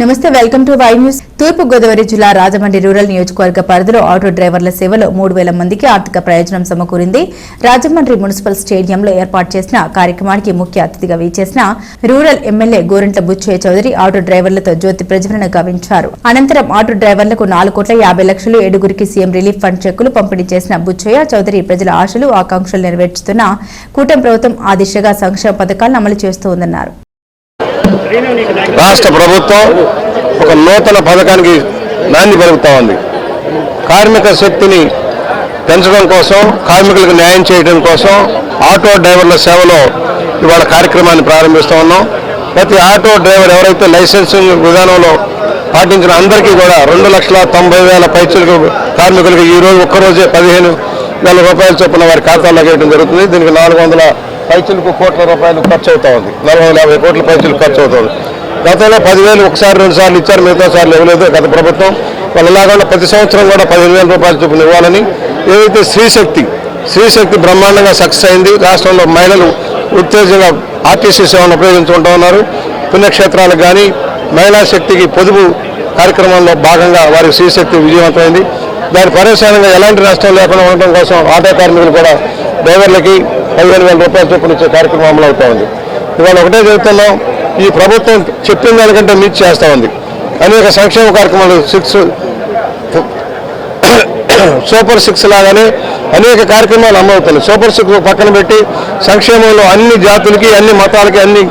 నమస్తే welcome to Y news. తూర్పు గోదావరి జిల్లా రాజమండ్రి రూరల్ నియోజకవర్గ పరిధిలో ఆటో డ్రైవర్ల సేవలో మూడు వేల మందికి ఆర్థిక ప్రయోజనం సమకూరింది. రాజమండ్రి మున్సిపల్ స్టేడియంలో ఏర్పాటు చేసిన కార్యక్రమానికి ముఖ్య అతిథిగా వీచేసిన rural MLA Gorantla Buchaiah Chowdary auto డ్రైవర్లతో జ్యోతి ప్రజ్వలన గావించారు. అనంతరం ఆటో డ్రైవర్లకు నాలుగు కోట్ల యాభై లక్షలు ఏడుగురికి సీఎం రిలీఫ్ ఫండ్ చెక్కులు పంపిణీ చేసిన బుచ్చయ్య చౌదరి ప్రజల ఆశలు ఆకాంక్షలు నెరవేర్చుతున్న కూటమి ప్రభుత్వం ఆ దిశగా సంక్షేమ పథకాలను అమలు చేస్తోందన్నారు. రాష్ట్ర ప్రభుత్వం ఒక నూతన పథకానికి నాంది పలుకుతా ఉంది. కార్మిక శక్తిని పెంచడం కోసం కార్మికులకు న్యాయం చేయడం కోసం ఆటో డ్రైవర్ల సేవలో ఇవాళ కార్యక్రమాన్ని ప్రారంభిస్తూ ఉన్నాం. ప్రతి ఆటో డ్రైవర్ ఎవరైతే లైసెన్సింగ్ విధానంలో పాటించిన అందరికీ కూడా రెండు లక్షల తొంభై వేల పైచులకు కార్మికులకు ఈరోజు ఒక్కరోజే పదిహేను వేల రూపాయల చొప్పున వారి ఖాతాలో వేయడం జరుగుతుంది. దీనికి నాలుగు వందల పైచులకు కోట్ల రూపాయలు ఖర్చు అవుతా ఉంది. నలభై యాభై కోట్ల పైచులు ఖర్చు అవుతుంది గతంలో పదివేలు ఒకసారి రెండు సార్లు ఇచ్చారు మిగతా సార్లు ఇవ్వలేదు గత ప్రభుత్వం. వాళ్ళు ఇలాగకుండా ప్రతి సంవత్సరం కూడా పదిహేను వేల రూపాయలు చొప్పున ఇవ్వాలని ఏదైతే స్త్రీశక్తి స్త్రీశక్తి బ్రహ్మాండంగా సక్సెస్ అయింది. రాష్ట్రంలో మహిళలు ఉత్తేజంగా ఆర్టీసీ సేవను ఉపయోగించుకుంటూ ఉన్నారు. పుణ్యక్షేత్రాలకు కానీ మహిళా శక్తికి పొదుపు కార్యక్రమంలో భాగంగా వారి స్త్రీశక్తి విజయవంతమైంది. దాని పర్యవసానంగా ఎలాంటి నష్టం లేకుండా ఉండటం కోసం ఆటో కార్మికులు కూడా డ్రైవర్లకి పదిహేను వేల రూపాయలు చొప్పున ఇచ్చే కార్యక్రమం అమలు అవుతా ఉంది. ఇవాళ ఒకటే చెబుతున్నాం ఈ ప్రభుత్వం చెప్పిన దానికంటే మించి చేస్తూ ఉంది. అనేక సంక్షేమ కార్యక్రమాలు సిక్స్ సూపర్ సిక్స్ లాగానే అనేక కార్యక్రమాలు అమలవుతున్నాయి సూపర్ సిక్స్ పక్కన పెట్టి సంక్షేమంలో అన్ని జాతులకి అన్ని మతాలకి అన్ని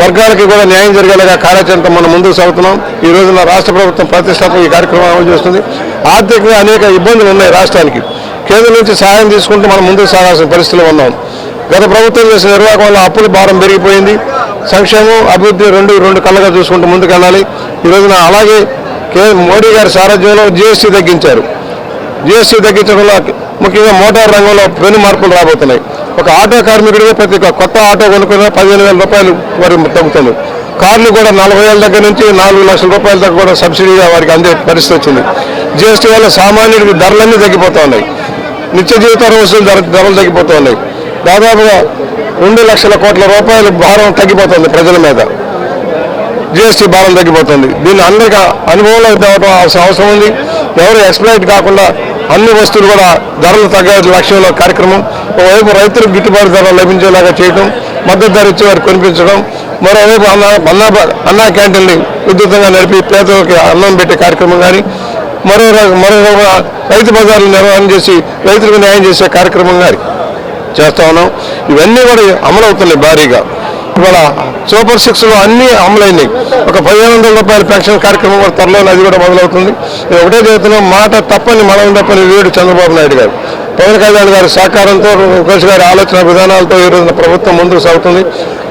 వర్గాలకి కూడా న్యాయం జరిగేలాగా కార్యాచరణతో మనం ముందుకు సాగుతున్నాం. ఈ రోజున రాష్ట్ర ప్రభుత్వం ప్రతిష్టాత్మక ఈ కార్యక్రమం అమలు చేస్తుంది. ఆర్థికంగా అనేక ఇబ్బందులు ఉన్నాయి రాష్ట్రానికి. కేంద్రం నుంచి సహాయం తీసుకుంటూ మనం ముందుకు సాగాల్సిన పరిస్థితిలో ఉన్నాం. గత ప్రభుత్వం చేసిన నిర్వాహకం వల్ల అప్పుల భారం పెరిగిపోయింది. సంక్షేమం అభివృద్ధి రెండు రెండు కళ్ళగా చూసుకుంటూ ముందుకు ఈరోజున ఈ రోజున అలాగే కే మోడీ గారి సారథ్యంలో జీఎస్టీ తగ్గించారు. జీఎస్టీ తగ్గించడంలో ముఖ్యంగా మోటార్ రంగంలో పెను మార్పులు రాబోతున్నాయి. ఒక ఆటో కార్మికుడిగా ప్రతి ఒక్క కొత్త ఆటో కొనుక్కున్న పదిహేను వేల రూపాయలు వారి తగ్గుతుంది. కార్లు కూడా నలభై వేల దగ్గర నుంచి నాలుగు లక్షల రూపాయల దాకా కూడా సబ్సిడీగా వారికి అందే పరిస్థితి వచ్చింది. జీఎస్టీ వల్ల సామాన్యుడికి ధరలన్నీ తగ్గిపోతా ఉన్నాయి. నిత్య జీవిత వస్తువులు ధర ధరలు తగ్గిపోతూ ఉన్నాయి దాదాపుగా రెండు లక్షల కోట్ల రూపాయల భారం తగ్గిపోతుంది ప్రజల మీద. జిఎస్టీ భారం తగ్గిపోతుంది. దీన్ని అందరికీ అనుభవంలో తేవడం అవసరం ఉంది. ఎవరు ఎక్స్ప్లైట్ కాకుండా అన్ని వస్తువులు కూడా ధరలు తగ్గే లక్ష్యంలో కార్యక్రమం. ఒకవైపు రైతులకు గిట్టుబాటు ధర లభించేలాగా చేయడం మద్దతు ధర ఇచ్చే వారికి కొనిపించడం మరోవైపు అన్న అన్నా అన్నా క్యాంటీన్ని విద్యుత్తంగా నడిపి పేదలకు అన్నం పెట్టే కార్యక్రమం కానీ మరో మరో రైతు బజార్లు నిర్వహణ చేసి రైతులకు న్యాయం చేసే కార్యక్రమం గారి చేస్తా ఉన్నాం. ఇవన్నీ కూడా అమలు అవుతున్నాయి భారీగా. ఇవాళ సూపర్ సిక్స్లో అన్నీ అమలైనాయి. ఒక పదిహేను వందల రూపాయల పెన్షన్ కార్యక్రమం కూడా త్వరలో అది కూడా మొదలవుతుంది. నేను ఒకటే చెబుతున్నాం మాట తప్పని మనం తప్పని వీడు చంద్రబాబు నాయుడు గారు. పవన్ కళ్యాణ్ గారి సహకారంతో లోకేష్ గారి ఆలోచన విధానాలతో ఈ రోజున ప్రభుత్వం ముందుకు సాగుతుంది.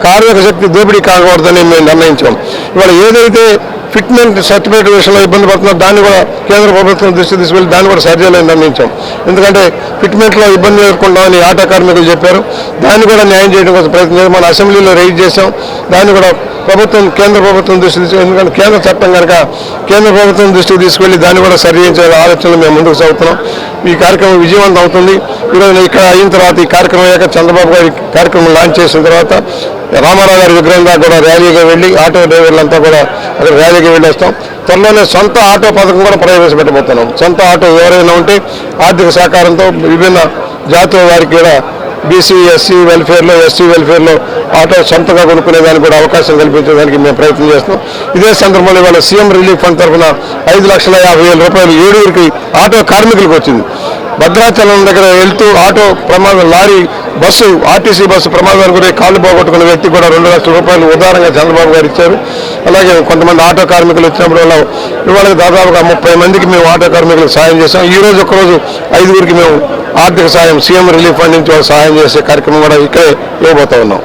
కార్మిక శక్తి దోపిడీ కాకూడదని మేము నిర్ణయించాం. ఇవాళ ఏదైతే ఫిట్మెంట్ సర్టిఫికేట్ విషయంలో ఇబ్బంది పడుతున్నారు. దాన్ని కూడా కేంద్ర ప్రభుత్వం దృష్టి తీసుకెళ్ళి దాన్ని కూడా సరిచేయాలని నిర్ణయించాం ఎందుకంటే ఫిట్మెంట్లో ఇబ్బంది ఎదుర్కొంటామని ఆటో కార్మికులు చెప్పారు. దాన్ని కూడా న్యాయం చేయడం కోసం ప్రయత్నం మన అసెంబ్లీలో రైజ్ చేశాం. దాన్ని కూడా ప్రభుత్వం కేంద్ర ప్రభుత్వం దృష్టి తీసుకు ఎందుకంటే కేంద్ర చట్టం కనుక కేంద్ర ప్రభుత్వం దృష్టికి తీసుకెళ్ళి దాన్ని కూడా సరి ఆలోచనలు మేము ముందుకు సాగుతున్నాం. ఈ కార్యక్రమం విజయవంతం అవుతుంది. ఈరోజు ఇక్కడ అయిన తర్వాత ఈ కార్యక్రమం అయ్యాక చంద్రబాబు గారి కార్యక్రమం లాంచ్ చేసిన తర్వాత రామారావు గారి విగ్రహం దాకా కూడా ర్యాలీగా వెళ్ళి ఆటో డ్రైవర్లంతా కూడా అక్కడ ర్యాలీకి వెళ్ళొస్తాం. త్వరలోనే సొంత ఆటో పథకం కూడా ప్రవేశపెట్టబోతున్నాం. సొంత ఆటో ఎవరైనా ఉంటే ఆర్థిక సహకారంతో విభిన్న జాతుల వారికి కూడా బీసీ ఎస్సీ వెల్ఫేర్లో ఎస్సీ వెల్ఫేర్లో ఆటో సొంతంగా కొనుక్కునేదానికి కూడా అవకాశం కల్పించడానికి మేము ప్రయత్నం చేస్తాం ఇదే సందర్భంలో ఇవాళ సీఎం రిలీఫ్ ఫండ్ తరఫున ఐదు లక్షల యాభై వేల రూపాయలు ఏడుగురికి ఆటో కార్మికులకు వచ్చింది. భద్రాచలం దగ్గర వెళ్తూ ఆటో ప్రమాదం లారీ బస్సు ఆర్టీసీ బస్సు ప్రమాదానికి గురై కాళ్ళు పోగొట్టుకున్న వ్యక్తి కూడా రెండు లక్షల రూపాయలు ఉదారంగా చంద్రబాబు గారు ఇచ్చారు. అలాగే కొంతమంది ఆటో కార్మికులు వచ్చినప్పుడు వల్ల ఇవాళ దాదాపుగా ముప్పై మందికి మేము ఆటో కార్మికులకు సాయం చేసాం ఈ రోజు ఒకరోజు ఐదుగురికి మేము ఆర్థిక సాయం సీఎం రిలీఫ్ ఫండ్ నుంచి వాళ్ళు సహాయం చేసే కార్యక్రమం కూడా ఇక్కడే ఇవ్వబోతా ఉన్నాం.